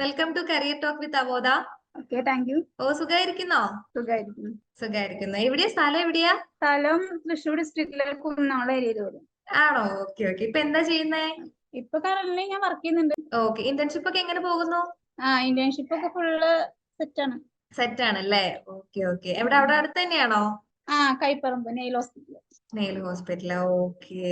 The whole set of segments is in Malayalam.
Welcome to career talk with അവോദ okay thank you ഓ സുഖായിരിക്കുന്നോ? സുഖമായിരിക്കുന്നു സുഖായിരിക്കുന്നു. എവിടെയാ? സ്ഥലം എവിടെയാ? സ്ഥലം തൃശ്ശൂർ ഡിസ്ട്രിക്റ്റിലെ കുന്നാള ഏരിയയിൽ വരും. ആണോ? ഓക്കെ ഓക്കെ ഇപ്പൊ എന്താ ചെയ്യുന്നേ? ഇപ്പൊ കറന്റ് ഞാൻ വർക്ക് ചെയ്യുന്നുണ്ട്. ഓക്കെ ഇന്റേൺഷിപ്പ് ഒക്കെ എങ്ങനെ പോകുന്നു? ആ ഇന്റേൺഷിപ്പ് ഒക്കെ ഫുള്ള് സെറ്റ് ആണ്. സെറ്റ് ആണല്ലേ? ഓക്കെ ഓക്കെ എവിടെ? അവിടെ അടുത്ത് തന്നെയാണോ? ആ കൈപ്പറമ്പ് നെയിൽ ഹോസ്പിറ്റൽ നെയിൽ ഹോസ്പിറ്റൽ ഓക്കെ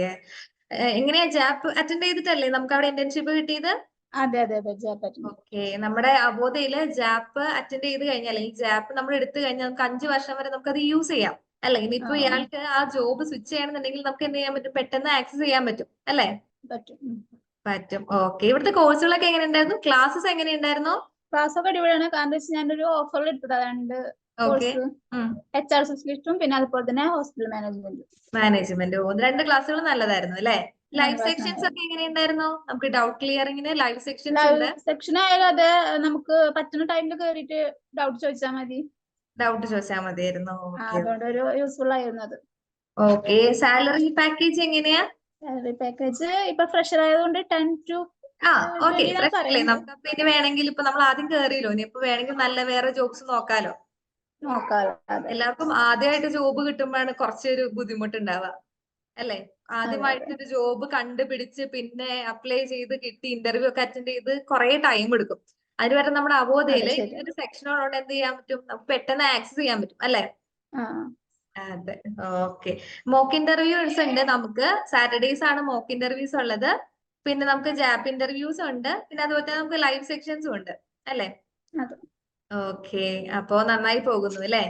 എങ്ങനെയാ ജാപ്പ് അറ്റൻഡ് ചെയ്തിട്ടല്ലേ? നമുക്ക് അവിടെ ഇന്റേൺഷിപ്പ് കിട്ടിയത്? അതെ അതെ അതെ ജാപ്പറ്റ് ഓക്കെ നമ്മുടെ അബോധയിൽ ജാപ്പ് അറ്റൻഡ് ചെയ്ത് കഴിഞ്ഞാൽ അല്ലെങ്കിൽ ജാപ്പ് നമ്മൾ എടുത്തു കഴിഞ്ഞാൽ നമുക്ക് അഞ്ചു വർഷം വരെ നമുക്ക് അത് യൂസ് ചെയ്യാം. അല്ലെ? ഇനിയിപ്പോ. ഇയാൾക്ക് ആ ജോബ് സ്വിച്ച് ചെയ്യണമെന്നുണ്ടെങ്കിൽ നമുക്ക് എന്ത് ചെയ്യാൻ പറ്റും? പെട്ടെന്ന് ആക്സസ് ചെയ്യാൻ പറ്റും അല്ലെ? പറ്റും പറ്റും. ഓക്കെ ഇവിടുത്തെ കോഴ്സുകളൊക്കെ എങ്ങനെ ഉണ്ടായിരുന്നു ക്ലാസ്സസ് എങ്ങനെ ഉണ്ടായിരുന്നു ക്ലാസ് ഒക്കെ അടിപൊളിയാണ് കാരണം വെച്ചാൽ ഞാനൊരു ഓഫറിൽ എടുത്തത് രണ്ട് എച്ച് ആർ സ്പെഷ്യലിസ്റ്റും പിന്നെ അതുപോലെ തന്നെ ഹോസ്പിറ്റൽ മാനേജ്മെന്റ് മാനേജ്മെന്റ് രണ്ട് ക്ലാസ്സുകൾ നല്ലതായിരുന്നു അല്ലെ? ലൈവ് സെക്ഷൻസ് ഒക്കെ എങ്ങനെ ഉണ്ടായിരുന്നു നമുക്ക് ഡൗട്ട് ക്ലിയറിങ്ങിന് ലൈവ് സെക്ഷൻസ് ഉണ്ട്. സെക്ഷൻ ആയാലും അതെ നമുക്ക് പറ്റുന്ന ടൈമിൽ കയറിയിട്ട് ഡൗട്ട് ചോദിച്ചാൽ മതി. ഡൗട്ട് ചോദിച്ചാൽ മതിയായിരുന്നു. അതുകൊണ്ട് ഒരു യൂസ്ഫുൾ ആയിരുന്നു അത്. ഓക്കെ സാലറി പാക്കേജ് എങ്ങനെയാ? സാലറി പാക്കേജ് ഇപ്പൊ ഫ്രഷർ ആയതുകൊണ്ട് ടെൻ ടു ആ ഓക്കെ നമുക്ക് ഇനി വേണമെങ്കിൽ ഇപ്പൊ നമ്മൾ ആദ്യം കേറിയല്ലോ. ഇനി ഇപ്പൊ വേണമെങ്കിൽ നല്ല വേറെ ജോബ്സ് നോക്കാലോ. നോക്കാലോ എല്ലാവർക്കും ആദ്യമായിട്ട് ജോബ് കിട്ടുമ്പോഴാണ് കുറച്ചൊരു ബുദ്ധിമുട്ടുണ്ടാവുക. അല്ലെ? ആദ്യമായിട്ട് ഒരു ജോബ് കണ്ടുപിടിച്ച് പിന്നെ അപ്ലൈ ചെയ്ത് കിട്ടി ഇന്റർവ്യൂ ഒക്കെ അറ്റൻഡ് ചെയ്ത് കുറെ ടൈം എടുക്കും. അതിനുവരെ നമ്മുടെ അവബോധയിൽ. ഒരു സെക്ഷനോട് എന്ത് ചെയ്യാൻ പറ്റും? നമുക്ക് പെട്ടെന്ന് ആക്സസ് ചെയ്യാൻ പറ്റും അല്ലെ? അതെ ഓക്കെ മോക്ക് ഇന്റർവ്യൂസ് ഉണ്ട് നമുക്ക്. സാറ്റർഡേസ് ആണ് മോക്ക് ഇന്റർവ്യൂസ് ഉള്ളത്. പിന്നെ നമുക്ക് ജാപ്പ് ഇന്റർവ്യൂസ് ഉണ്ട്. പിന്നെ അതുപോലെ തന്നെ നമുക്ക് ലൈവ് സെക്ഷൻസും ഉണ്ട് അല്ലെ. ഓക്കെ അപ്പോ നന്നായി പോകുന്നു അല്ലേ?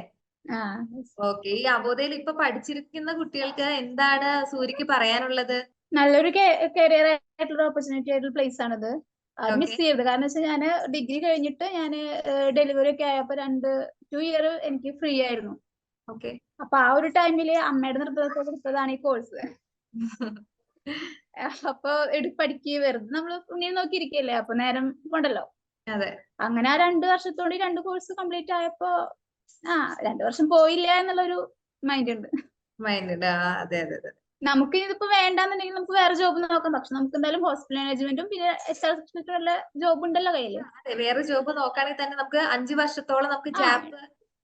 ഓക്കെ. ഈ അബോധയിൽ ഇപ്പൊ പഠിച്ചിരിക്കുന്ന കുട്ടികൾക്ക് എന്താണ് സൂര്യക്ക് പറയാനുള്ളത്? നല്ലൊരു കരിയർ ആയിട്ടുള്ള ഓപ്പർച്യൂണിറ്റി ആയിട്ടുള്ള പ്ലേസ് ആണിത്. അത്. മിസ് ചെയ്യരുത്. കാരണം വെച്ചാൽ ഞാൻ ഡിഗ്രി കഴിഞ്ഞിട്ട് ഞാൻ ഡെലിവറി ഒക്കെ ആയപ്പോ രണ്ട് ടു ഇയർ എനിക്ക് ഫ്രീ ആയിരുന്നു. ഓക്കെ. അപ്പൊ ആ ഒരു ടൈമിൽ അമ്മയുടെ നിർബന്ധത്തോടെ എടുത്തതാണ് ഈ കോഴ്സ് അപ്പൊ എടു പഠിക്കുക വെറുതെ നമ്മൾ ഇങ്ങനെ നോക്കിയിരിക്കല്ലേ? അപ്പൊ നേരം കൊണ്ടല്ലോ. അതെ. അങ്ങനെ ആ രണ്ട് വർഷത്തോടെ രണ്ട് കോഴ്സ് കംപ്ലീറ്റ് ആയപ്പോ ആ രണ്ടു വർഷം പോയില്ല എന്നുള്ളൊരു മൈൻഡ് ഉണ്ട്. മൈൻഡ് ഉണ്ട്. അതെ അതെ അതെ. നമുക്ക് ഇതിപ്പോ വേണ്ടാന്നുണ്ടെങ്കിൽ നമുക്ക് വേറെ ജോബ് നോക്കാം. പക്ഷെ നമുക്ക് എന്തായാലും ഹോസ്പിറ്റൽ മാനേജ്മെന്റും പിന്നെ എച്ച് ആർ സെക്ഷനുള്ള ജോബ് ഉണ്ടല്ലോ കയ്യിൽ. വേറെ ജോബ് നോക്കുകയാണെങ്കിൽ തന്നെ നമുക്ക് അഞ്ചു വർഷത്തോളം നമുക്ക് ജാപ്പ്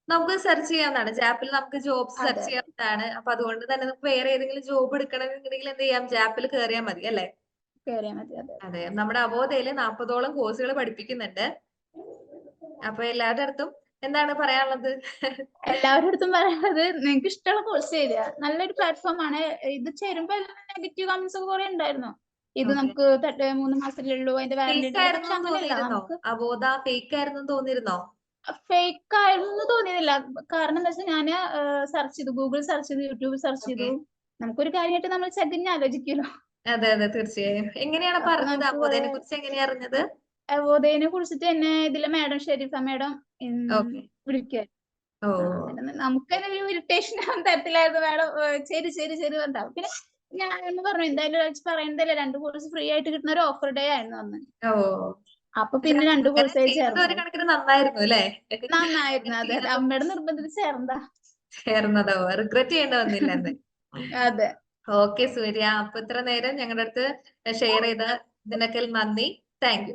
നമുക്ക് സെർച്ച് ചെയ്യാവുന്നതാണ്. ജാപ്പിൽ നമുക്ക് ജോബ് സെർച്ച്. ചെയ്യാവുന്നതാണ്. അപ്പൊ അതുകൊണ്ട് തന്നെ നമുക്ക് വേറെ ഏതെങ്കിലും ജോബ് എടുക്കണമെന്നുണ്ടെങ്കിൽ എന്ത് ചെയ്യാം? ജാപ്പിൽ കയറിയാൽ മതി അല്ലേ? അതെ. നമ്മുടെ അവോധയിൽ നാപ്പതോളം കോഴ്സുകൾ പഠിപ്പിക്കുന്നുണ്ട്. അപ്പൊ എല്ലാവരുടെ അടുത്തും എന്താണ് പറയാനുള്ളത്? എല്ലാവരുടെ അടുത്തും പറയാനുള്ളത് നിങ്ങൾക്ക് ഇഷ്ടമുള്ള കോഴ്സ് ചെയ്യുക നല്ലൊരു പ്ലാറ്റ്ഫോം ആണ്. ഇത് ചേരുമ്പോ നെഗറ്റീവ് കമന്റ്സ് ഒക്കെ കുറെ ഉണ്ടായിരുന്നു. ഇത് നമുക്ക് മൂന്ന് മാസത്തിലേ ഉള്ളൂ. അതിന്റെ വാലിഡിറ്റി ഫേക്ക് ആയിരുന്നു തോന്നിയിരുന്നോ? ഫേക്ക് തോന്നിയതില്ല കാരണം എന്താ വെച്ചാൽ ഞാൻ സെർച്ച് ചെയ്തു. ഗൂഗിൾ സെർച്ച് ചെയ്തു. യൂട്യൂബ് സെർച്ച് ചെയ്തു. നമുക്കൊരു കാര്യമായിട്ട് നമ്മൾ ചകിഞ്ഞ് ആലോചിക്കുമല്ലോ അതെ അതെ. തീർച്ചയായും. എങ്ങനെയാണ് പറഞ്ഞത്? അബോധനെ കുറിച്ച് എങ്ങനെയാ അറിഞ്ഞത്? അവോദയനെ കുറിച്ചിട്ട് എന്നെ ഇതിലെ മാഡം ഷെരീഫ മാഡം. വിളിക്കുക നമുക്ക് തന്നെ ഒരു ഇറിറ്റേഷൻ തരത്തിലായിരുന്നു മാഡം. ശരി ശരി ശരി പറഞ്ഞ പിന്നെ ഞാൻ എന്ന് പറഞ്ഞു എന്തായാലും ഒരാഴ്ച പറയുന്നതല്ലേ രണ്ട് കോഴ്സ് ഫ്രീ ആയിട്ട് കിട്ടുന്ന ഒരു ഓഫർ ഡേ ആയിരുന്നു അന്ന്. അപ്പൊ പിന്നെ രണ്ടു കോഴ്സ് ചേർന്നു. നന്നായിരുന്നു അല്ലേ? നന്നായിരുന്നു അതെ അതെ. അമ്മയുടെ നിർബന്ധത്തിൽ ചേർന്നതാ. ചേർന്നതോ. റിഗ്രറ്റ് ചെയ്യേണ്ട വന്നില്ല അതെ. ഓക്കെ സൂര്യ. അപ്പൊ ഇത്ര നേരം ഞങ്ങളുടെ അടുത്ത് ഷെയർ ചെയ്ത ഇതിനൊക്കെ നന്ദി. Thank you